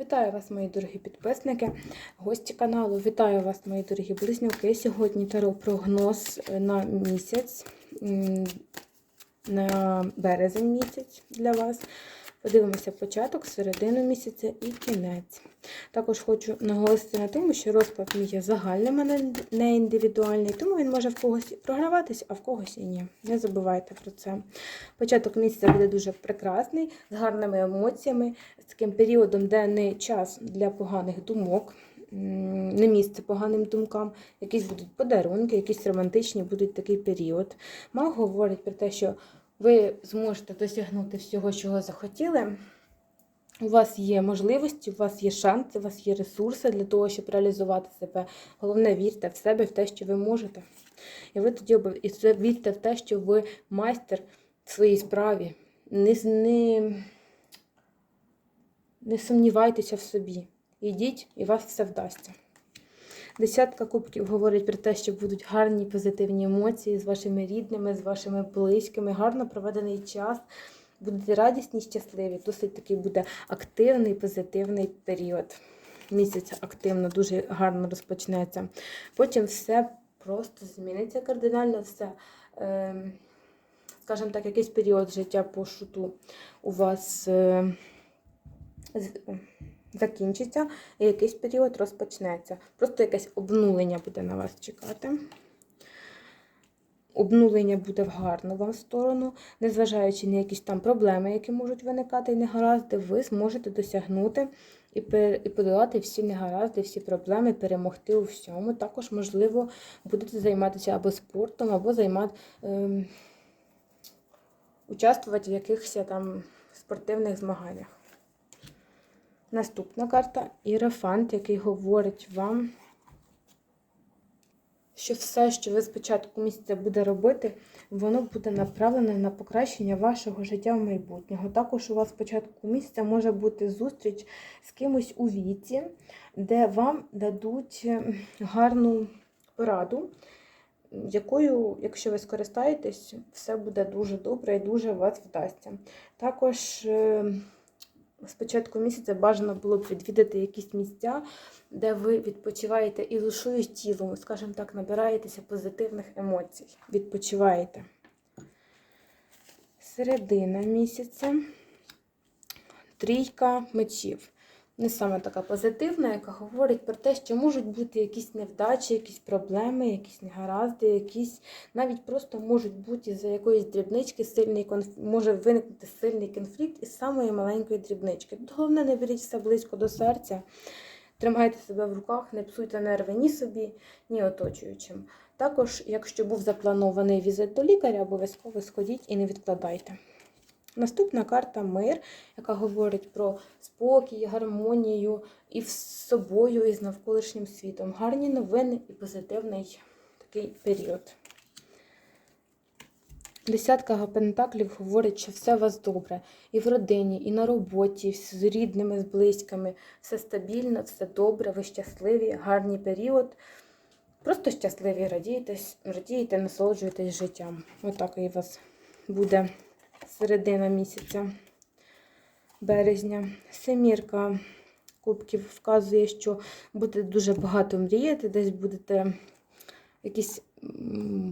Вітаю вас, мої дорогі підписники, гості каналу. Вітаю вас, мої дорогі близнюки. Сьогодні таро прогноз на місяць, на березень місяць для вас. Подивимося початок, середину місяця і кінець. Також хочу наголосити на тому, що розклад мій є загальним, а не- індивідуальний, тому він може в когось програватись, а в когось і ні. Не забувайте про це. Початок місяця буде дуже прекрасний, з гарними емоціями, з таким періодом, де не час для поганих думок, не місце поганим думкам, якісь будуть подарунки, якісь романтичні будуть такий період. Маг говорить про те, що ви зможете досягнути всього, чого захотіли. У вас є можливості, у вас є шанси, у вас є ресурси для того, щоб реалізувати себе. Головне, вірте в себе, в те, що ви можете. І ви тоді і вірте в те, що ви майстер в своїй справі. Не, не, не сумнівайтеся в собі. Йдіть, і вас все вдасться. Десятка кубків говорить про те, що будуть гарні позитивні емоції з вашими рідними, з вашими близькими, гарно проведений час. Будете радісні, щасливі. Досить такий буде активний, позитивний період. Місяць активно, дуже гарно розпочнеться. Потім все просто зміниться кардинально, все. Е, скажімо так, якийсь період життя по шуту у вас е, закінчиться, і якийсь період розпочнеться. Просто якесь обнулення буде на вас чекати. Обнулення буде в гарну вам сторону, незважаючи на якісь там проблеми, які можуть виникати і негаразди, ви зможете досягнути і, подолати всі негаразди, всі проблеми, перемогти у всьому. Також, можливо, будете займатися або спортом, або займати, ем, участвувати в якихось там спортивних змаганнях. Наступна карта Ірафант, який говорить вам, що все, що ви спочатку місяця буде робити, воно буде направлене на покращення вашого життя в майбутнього. Також у вас спочатку місяця може бути зустріч з кимось у віці, де вам дадуть е, гарну пораду, якою, якщо ви скористаєтесь, все буде дуже добре і дуже вас вдасться. Також е, з початку місяця бажано було б відвідати якісь місця, де ви відпочиваєте і душою, тілом, скажімо так, набираєтеся позитивних емоцій. Відпочиваєте. Середина місяця. Трійка мечів. Не саме така позитивна, яка говорить про те, що можуть бути якісь невдачі, якісь проблеми, якісь негаразди, якісь навіть просто можуть бути за якоїсь дрібнички сильний конф... може виникнути сильний конфлікт із самої маленької дрібнички. Тут головне, не беріть все близько до серця, тримайте себе в руках, не псуйте нерви ні собі, ні оточуючим. Також, якщо був запланований візит до лікаря, обов'язково сходіть і не відкладайте. Наступна карта мир, яка говорить про спокій, гармонію і з собою, і з навколишнім світом. Гарні новини і позитивний такий період. Десятка пентаклів говорить, що все у вас добре. І в родині, і на роботі, і з рідними, з близькими. Все стабільно, все добре, ви щасливі, гарний період. Просто щасливі, радієте, радієте, насолоджуєтесь життям. Отак і вас буде середина місяця березня. Семірка кубків вказує, що будете дуже багато мріяти, десь будете якісь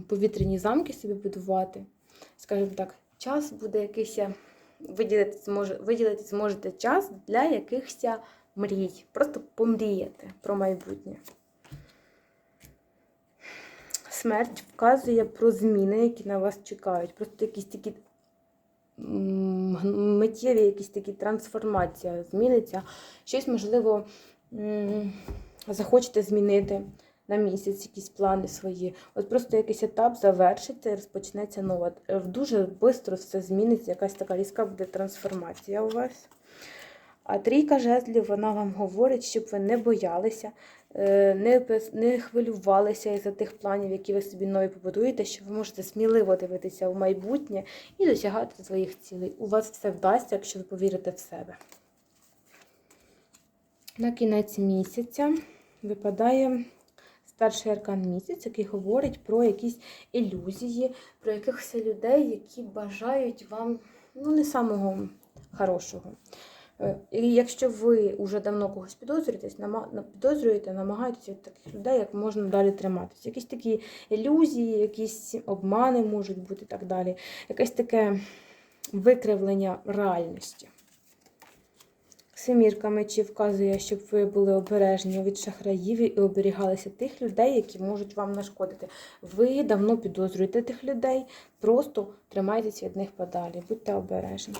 повітряні замки собі будувати. Скажімо так, час буде якийсь, виділити, зможе, виділити зможете час для якихось мрій. Просто помріяти про майбутнє. Смерть вказує про зміни, які на вас чекають. Просто якісь такі миттєві якісь такі трансформація зміниться. Щось, можливо, захочете змінити на місяць якісь плани свої. От просто якийсь етап завершиться і розпочнеться нова. Е, Дуже швидко все зміниться, якась така різка буде трансформація у вас. А трійка жезлів, вона вам говорить, щоб ви не боялися, не, не хвилювалися із-за тих планів, які ви собі нові побудуєте, що ви можете сміливо дивитися в майбутнє і досягати своїх цілей. У вас все вдасться, якщо ви повірите в себе. На кінець місяця випадає старший аркан місяць, який говорить про якісь ілюзії, про якихось людей, які бажають вам ну, не самого хорошого. Е, І якщо ви вже давно когось підозрюєтесь, підозрюєте, намагайтеся від таких людей як можна далі триматися. Якісь такі ілюзії, якісь обмани можуть бути і так далі. Якесь таке викривлення реальності. Семірка мечів вказує, щоб ви були обережні від шахраїв і оберігалися тих людей, які можуть вам нашкодити. Ви давно підозрюєте тих людей, просто тримайтеся від них подалі, будьте обережні.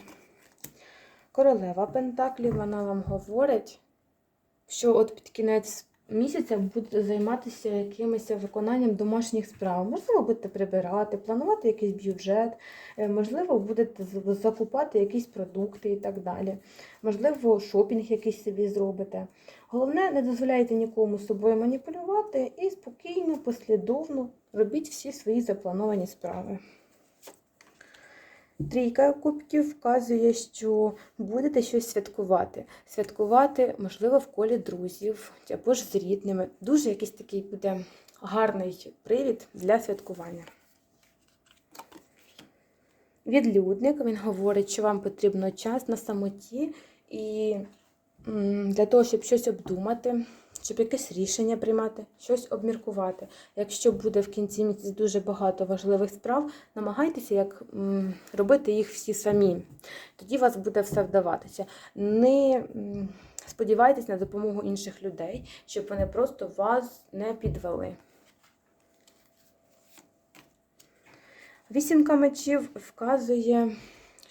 Королева Пентаклів, вона вам говорить, що от під кінець місяця будете займатися якимось виконанням домашніх справ. Можливо, будете прибирати, планувати якийсь бюджет, е, можливо, будете закупати якісь продукти і так далі. Можливо, шопінг якийсь собі зробите. Головне, не дозволяйте нікому собою маніпулювати і спокійно, послідовно робіть всі свої заплановані справи. Трійка кубків вказує, що будете щось святкувати. Святкувати, можливо, в колі друзів або ж з рідними. Дуже якийсь такий буде гарний привід для святкування. Відлюдник він говорить, що вам потрібно час на самоті і для того, щоб щось обдумати, щоб якесь рішення приймати, щось обміркувати. Якщо буде в кінці місяця дуже багато важливих справ, намагайтеся як робити їх всі самі. Тоді вас буде все вдаватися. Не сподівайтесь на допомогу інших людей, щоб вони просто вас не підвели. Вісімка мечів вказує,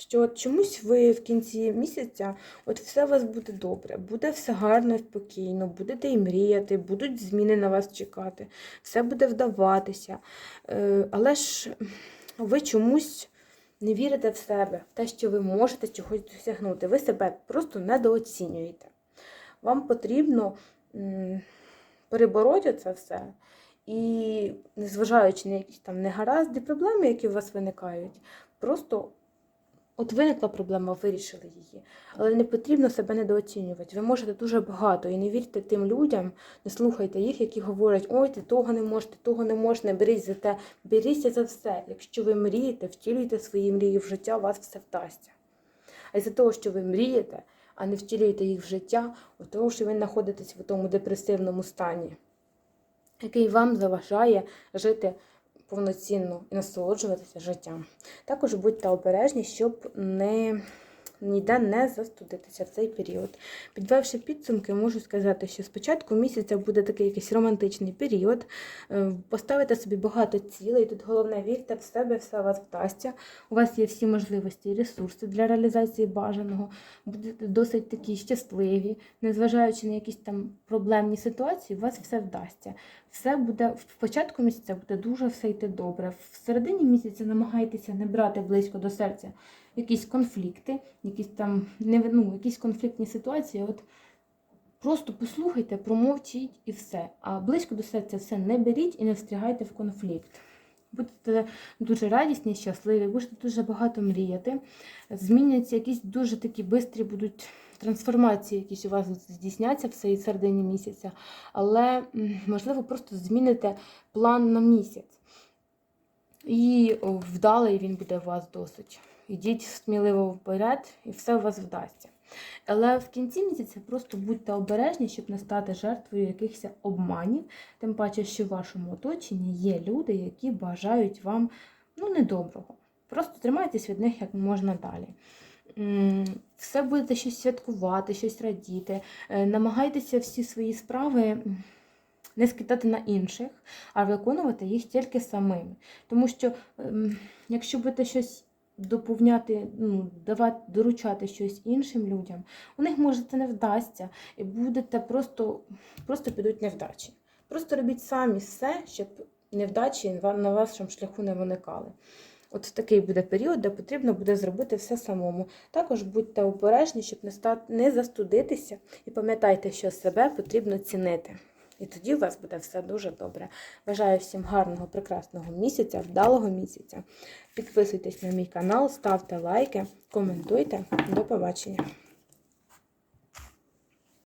що от чомусь ви в кінці місяця, от все у вас буде добре, буде все гарно і спокійно, будете і мріяти, будуть зміни на вас чекати, все буде вдаватися. Е, Але ж ви чомусь не вірите в себе, в те, що ви можете чогось досягнути. Ви себе просто недооцінюєте. Вам потрібно перебороти це все. І незважаючи на якісь там негаразди, проблеми, які у вас виникають, просто от виникла проблема, вирішили її. Але не потрібно себе недооцінювати. Ви можете дуже багато і не вірте тим людям, не слухайте їх, які говорять, ой, ти того не можеш, ти того не можеш, не берись за те. Беріться за все. Якщо ви мрієте, втілюйте свої мрії в життя, у вас все вдасться. А із-за того, що ви мрієте, а не втілюєте їх в життя, от того, що ви знаходитесь в тому депресивному стані який вам заважає жити повноцінно і насолоджуватися життям. Також будьте обережні, щоб не ніде не застудитися в цей період. Підвевши підсумки, можу сказати, що спочатку місяця буде такий якийсь романтичний період. Е, Поставите собі багато цілей. Тут головне вірте в себе, все у вас вдасться. У вас є всі можливості і ресурси для реалізації бажаного. Будете досить такі щасливі, незважаючи на якісь там проблемні ситуації, у вас все вдасться. Все буде в початку місяця буде дуже все йти добре. В середині місяця намагайтеся не брати близько до серця якісь конфлікти, якісь там ну, якісь конфліктні ситуації. От просто послухайте, промовчіть і все. А близько до серця все не беріть і не встрягайте в конфлікт. Будете дуже радісні, щасливі, будете дуже багато мріяти. Зміняться якісь дуже такі бистрі будуть трансформації, якісь у вас здійсняться в цій середині місяця, але можливо просто зміните план на місяць. І вдалий він буде у вас досить. Ідіть сміливо вперед, і все у вас вдасться. Але в кінці місяця просто будьте обережні, щоб не стати жертвою якихось обманів. Тим паче, що в вашому оточенні є люди, які бажають вам ну, недоброго. Просто тримайтесь від них як можна далі. Все будете щось святкувати, щось радіти. Е, Намагайтеся всі свої справи не скидати на інших, а виконувати їх тільки самими. Тому що, ем, якщо будете щось доповняти, ну, давати, доручати щось іншим людям, у них може це не вдасться, і будете просто, просто підуть невдачі. Просто робіть самі все, щоб невдачі на вашому шляху не виникали. От такий буде період, де потрібно буде зробити все самому. Також будьте обережні, щоб не застудитися, і пам'ятайте, що себе потрібно цінити. І тоді у вас буде все дуже добре. Бажаю всім гарного, прекрасного місяця, вдалого місяця. Підписуйтесь на мій канал, ставте лайки, коментуйте. До побачення!